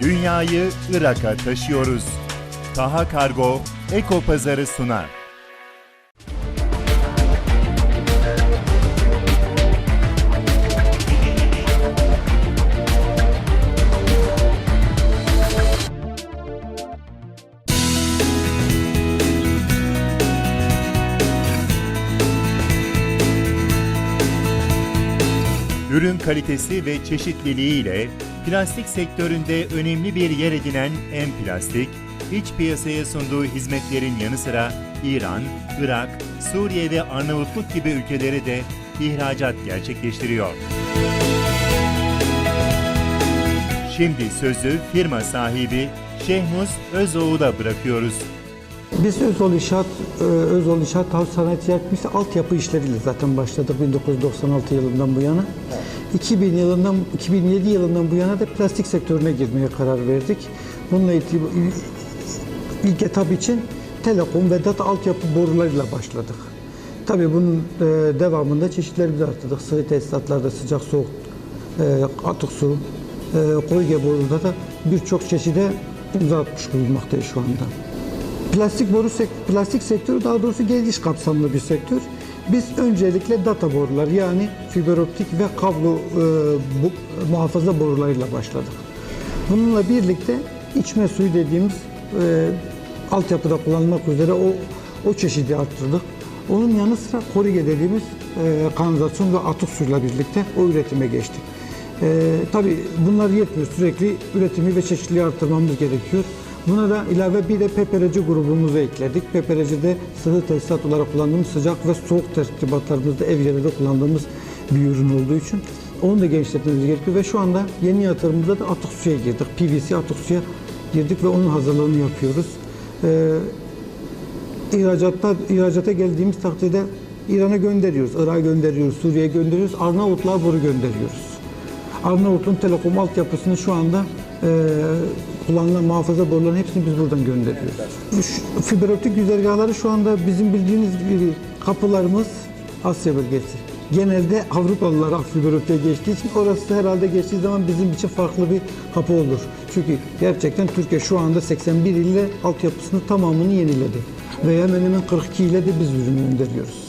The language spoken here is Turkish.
Dünyayı Irak'a taşıyoruz. Taha Kargo Eko Pazarı sunar. Ürün kalitesi ve çeşitliliğiyle plastik sektöründe önemli bir yer edinen M Plastik, iç piyasaya sunduğu hizmetlerin yanı sıra İran, Irak, Suriye ve Arnavutluk gibi ülkelere de ihracat gerçekleştiriyor. Şimdi sözü firma sahibi Şehmuz Özoğlu'da bırakıyoruz. Biz Özol İnşaat, e, Özol İnşaat Havuz Sanayi Ticaret altyapı yapı işleriyle zaten başladık 1996 yılından bu yana. 2000 yılından 2007 yılından bu yana da plastik sektörüne girmeye karar verdik. Bununla ilgili ilk etap için telekom ve data altyapı borularıyla başladık. Tabii bunun e, devamında çeşitlerimizi arttırdık. Sıvı tesisatlarda sıcak soğuk e, atık su, e, koyge borularda da birçok çeşide imza atmış bulunmaktayız şu anda. Plastik boru plastik sektörü daha doğrusu geniş kapsamlı bir sektör. Biz öncelikle data borular yani fiber optik ve kablo e, bu, muhafaza borularıyla başladık. Bununla birlikte içme suyu dediğimiz e, altyapıda kullanılmak üzere o o çeşidi arttırdık. Onun yanı sıra korige dediğimiz e, kanalizasyon ve atık suyla birlikte o üretime geçtik. E, tabii bunlar yetmiyor. Sürekli üretimi ve çeşitliliği arttırmamız gerekiyor. Buna da ilave bir de pepereci grubumuzu ekledik. Pepereci'de sıvı tesisat olarak kullandığımız sıcak ve soğuk tertibatlarımızda ev yerinde kullandığımız bir ürün olduğu için onu da genişletmemiz gerekiyor ve şu anda yeni yatırımımızda da atık suya girdik. PVC atık suya girdik ve onun hazırlığını yapıyoruz. Ee, ihracatta, ihracata geldiğimiz takdirde İran'a gönderiyoruz, Irak'a gönderiyoruz, Suriye'ye gönderiyoruz, Arnavutluğa boru gönderiyoruz. Arnavut'un telekom altyapısını şu anda e, kullanılan muhafaza borularının hepsini biz buradan gönderiyoruz. Şu fiber optik güzergahları şu anda bizim bildiğiniz gibi kapılarımız Asya bölgesi. Genelde Avrupalılar fiber optiğe geçtiği için orası herhalde geçtiği zaman bizim için farklı bir kapı olur. Çünkü gerçekten Türkiye şu anda 81 ile altyapısını tamamını yeniledi. Ve hemen hemen 42 ile de biz ürün gönderiyoruz.